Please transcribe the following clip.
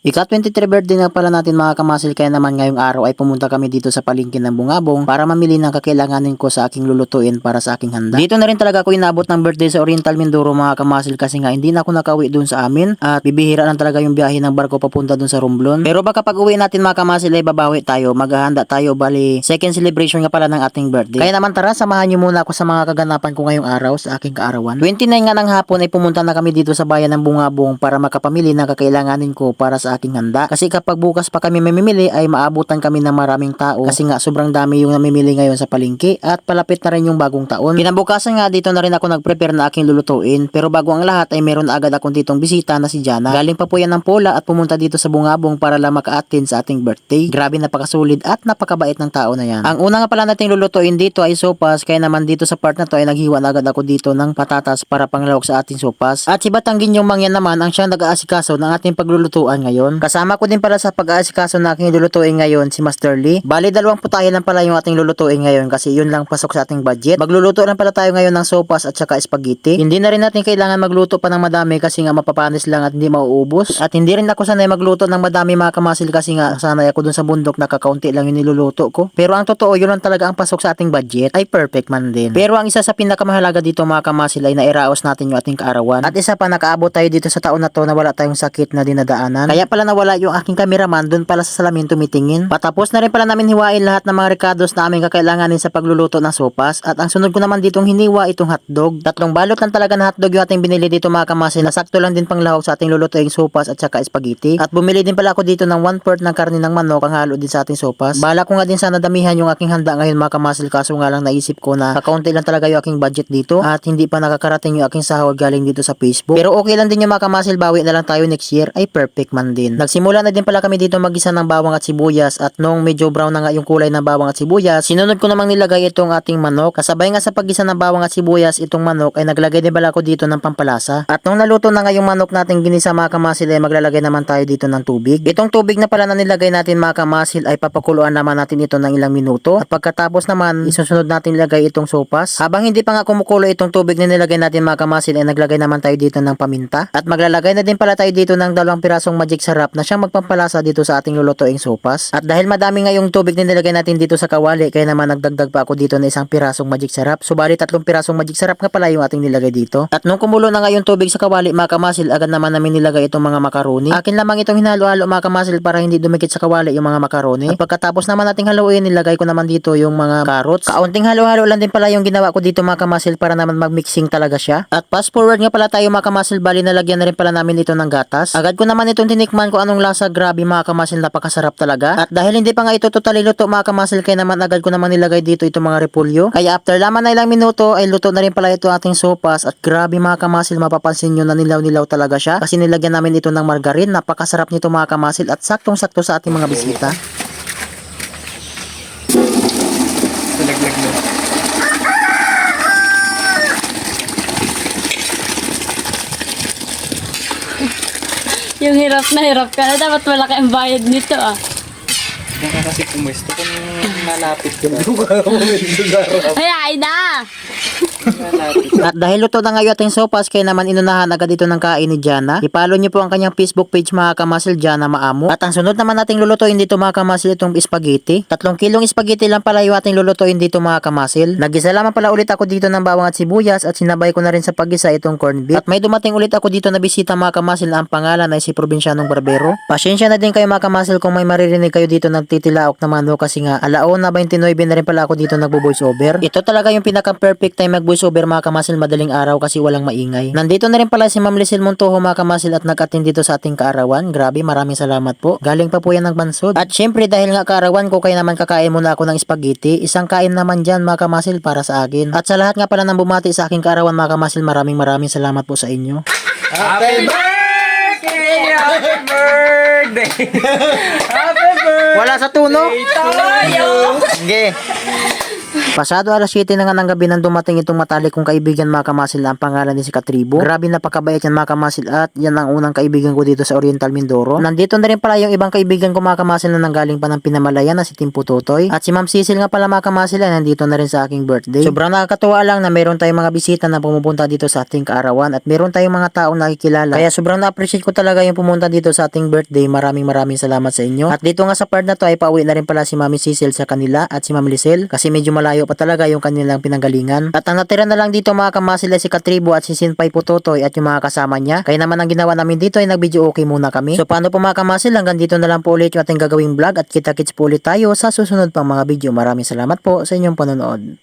Ika-23 birthday na pala natin mga kamasil kaya naman ngayong araw ay pumunta kami dito sa palengke ng Bungabong para mamili ng kakailanganin ko sa aking lulutuin para sa aking handa. Dito na rin talaga ako inabot ng birthday sa Oriental Mindoro mga kamasil kasi nga hindi na ako nakauwi dun sa amin at bibihira lang talaga yung biyahe ng barko papunta dun sa Romblon. Pero baka pag uwi natin mga kamasil ay babawi tayo, maghahanda tayo bali second celebration nga pala ng ating birthday. Kaya naman tara samahan niyo muna ako sa mga kaganapan ko ngayong araw sa aking kaarawan. 29 nga ng hapon ay pumunta na kami dito sa bayan ng Bungabong para makapamili ng kakailanganin ko para sa aking handa. Kasi kapag bukas pa kami mamimili ay maabutan kami ng maraming tao kasi nga sobrang dami yung namimili ngayon sa palengke at palapit na rin yung bagong taon. Kinabukasan nga dito na rin ako nag-prepare na aking lulutuin pero bago ang lahat ay meron agad akong ditong bisita na si Jana. Galing pa po yan ng Pola at pumunta dito sa Bungabong para lang maka-attend sa ating birthday. Grabe napakasulid at napakabait ng tao na yan. Ang una nga pala nating lulutuin dito ay sopas kaya naman dito sa part na to ay naghiwa na agad ako dito ng patatas para panglawak sa ating sopas. At si Batanggin yung mangyan naman ang siyang nag-aasikaso ng ating paglulutuan ngayon. Kasama ko din pala sa pag-aasikaso na aking lulutuin ngayon si Master Lee. Bali dalawang putahe lang pala yung ating lulutuin ngayon kasi yun lang pasok sa ating budget. Magluluto lang pala tayo ngayon ng sopas at saka spaghetti. Hindi na rin natin kailangan magluto pa ng madami kasi nga mapapanis lang at hindi mauubos. At hindi rin ako sanay magluto ng madami mga kamasil kasi nga sanay ako dun sa bundok na kakaunti lang yung niluluto ko. Pero ang totoo yun lang talaga ang pasok sa ating budget ay perfect man din. Pero ang isa sa pinakamahalaga dito mga kamasil ay nairaos natin yung ating kaarawan. At isa pa nakaabot tayo dito sa taon na to na wala tayong sakit na dinadaanan. Kaya pala nawala yung aking cameraman dun pala sa salamin tumitingin. Patapos na rin pala namin hiwain lahat ng mga recados na aming kakailanganin sa pagluluto ng sopas. At ang sunod ko naman ditong hiniwa itong hotdog. Tatlong balot lang talaga na hotdog yung ating binili dito mga kamasil na sakto lang din pang lahok sa ating lulutuing sopas at saka spaghetti. At bumili din pala ako dito ng 1 fourth ng karne ng manok ang halo din sa ating sopas. Bala ko nga din sana damihan yung aking handa ngayon mga kamasil kaso nga lang naisip ko na kakaunti lang talaga yung aking budget dito at hindi pa nakakarating yung aking sahod galing dito sa Facebook. Pero okay lang din yung mga kamasil bawi na lang tayo next year ay perfect man din. Nagsimula na din pala kami dito magisa ng bawang at sibuyas at nung medyo brown na nga yung kulay ng bawang at sibuyas, sinunod ko namang nilagay itong ating manok. Kasabay nga sa paggisa ng bawang at sibuyas itong manok ay naglagay din pala ako dito ng pampalasa. At nung naluto na nga yung manok natin ginisa mga kamasil ay maglalagay naman tayo dito ng tubig. Itong tubig na pala na nilagay natin mga kamasil ay papakuluan naman natin ito ng ilang minuto. At pagkatapos naman isusunod natin ilagay itong sopas. Habang hindi pa nga kumukulo itong tubig na nilagay natin mga kamasil ay naglagay naman tayo dito ng paminta. At maglalagay na din pala tayo dito ng dalawang pirasong magic sarap na siyang magpampalasa dito sa ating lulutuing sopas. At dahil madami nga yung tubig na nilagay natin dito sa kawali kaya naman nagdagdag pa ako dito na isang pirasong magic sarap. Subali tatlong pirasong magic sarap nga pala yung ating nilagay dito. At nung kumulo na nga yung tubig sa kawali mga kamasil agad naman namin nilagay itong mga makaroni. Akin lamang itong hinalo-halo mga kamasil para hindi dumikit sa kawali yung mga makaroni. At pagkatapos naman nating haluin nilagay ko naman dito yung mga carrots. Kaunting halo-halo lang din pala yung ginawa ko dito mga kamasil para naman magmixing talaga siya. At fast forward nga pala tayo mga kamasil bali nalagyan na rin pala namin ito ng gatas. Agad ko naman itong tinikman ko anong lasa grabe mga kamasil napakasarap talaga. At dahil hindi pa nga ito totally luto mga kamasil kaya naman agad ko naman nilagay dito itong mga repolyo. Kaya after laman na ilang minuto ay luto na rin pala ito ating sopas at grabe mga kamasil mapapansin nyo na nilaw-nilaw talaga siya kasi nilagyan namin ito ng margarine napakasarap nito mga kamasil at saktong-sakto sa ating mga bisita. Nalaglag na. Yung hirap na hirap ka na, dapat malaki ang bayad nito ah. Diyan ka kasi pumuesto kung malapit ka. Ay na! At dahil luto na nga yung ating sopas, kaya naman inunahan agad ito ng kain ni Jana. Ipalo niyo po ang kanyang Facebook page mga kamasil Jana Maamo. At ang sunod naman nating lulutuin dito mga kamasil itong spaghetti. Tatlong kilong spaghetti lang pala yung ating lulutuin dito mga kamasil. Nagisa lamang pala ulit ako dito ng bawang at sibuyas at sinabay ko na rin sa paggisa itong corned beef. At may dumating ulit ako dito na bisita mga kamasil na ang pangalan ay si Probinsyanong Barbero. Pasensya na din kayo mga kamasil kung may maririnig kayo dito nagtitilaok na manok kasi nga alaon na 29 na rin pala ako dito nagbo-voice over. Ito talaga yung pinaka-perfect time mag-voice over mga kamasil madaling araw kasi walang maingay. Nandito na rin pala si Ma'am Lisil Montojo mga kamasil at nag-attend dito sa ating kaarawan. Grabe, maraming salamat po. Galing pa po yan ng bansod. At syempre dahil nga kaarawan ko kaya naman kakain muna ako ng spaghetti. Isang kain naman dyan mga kamasil para sa akin. At sa lahat nga pala ng bumati sa aking kaarawan mga kamasil maraming maraming salamat po sa inyo. Happy birthday! Happy birthday! Happy birthday! Wala sa tuno? Tayo! Sige. Pasado alas 7 na nga ng gabi nang dumating itong matalik kong kaibigan mga kamasil na ang pangalan ni si Katribo. Grabe napakabait yan mga kamasil at yan ang unang kaibigan ko dito sa Oriental Mindoro. Nandito na rin pala yung ibang kaibigan ko mga kamasil na nanggaling pa ng Pinamalayan na si Timpo Totoy. At si Ma'am Cecil nga pala mga kamasil ay nandito na rin sa aking birthday. Sobrang nakakatuwa lang na meron tayong mga bisita na pumupunta dito sa ating kaarawan at meron tayong mga taong nakikilala. Kaya sobrang na-appreciate ko talaga yung pumunta dito sa ating birthday. Maraming maraming salamat sa inyo. At dito nga sa part na to ay pauwi na rin pala si Mami Cecil sa kanila at si Ma'am Lisel kasi medyo malayo pa talaga yung kanilang pinanggalingan. At ang natira na lang dito mga kamasil ay si Katribo at si Sinpay Putotoy at yung mga kasama niya. Kaya naman ang ginawa namin dito ay nag-video okay muna kami. So paano po mga kamasil hanggang dito na lang po ulit yung ating gagawing vlog at kita-kits po ulit tayo sa susunod pang mga video. Maraming salamat po sa inyong panonood.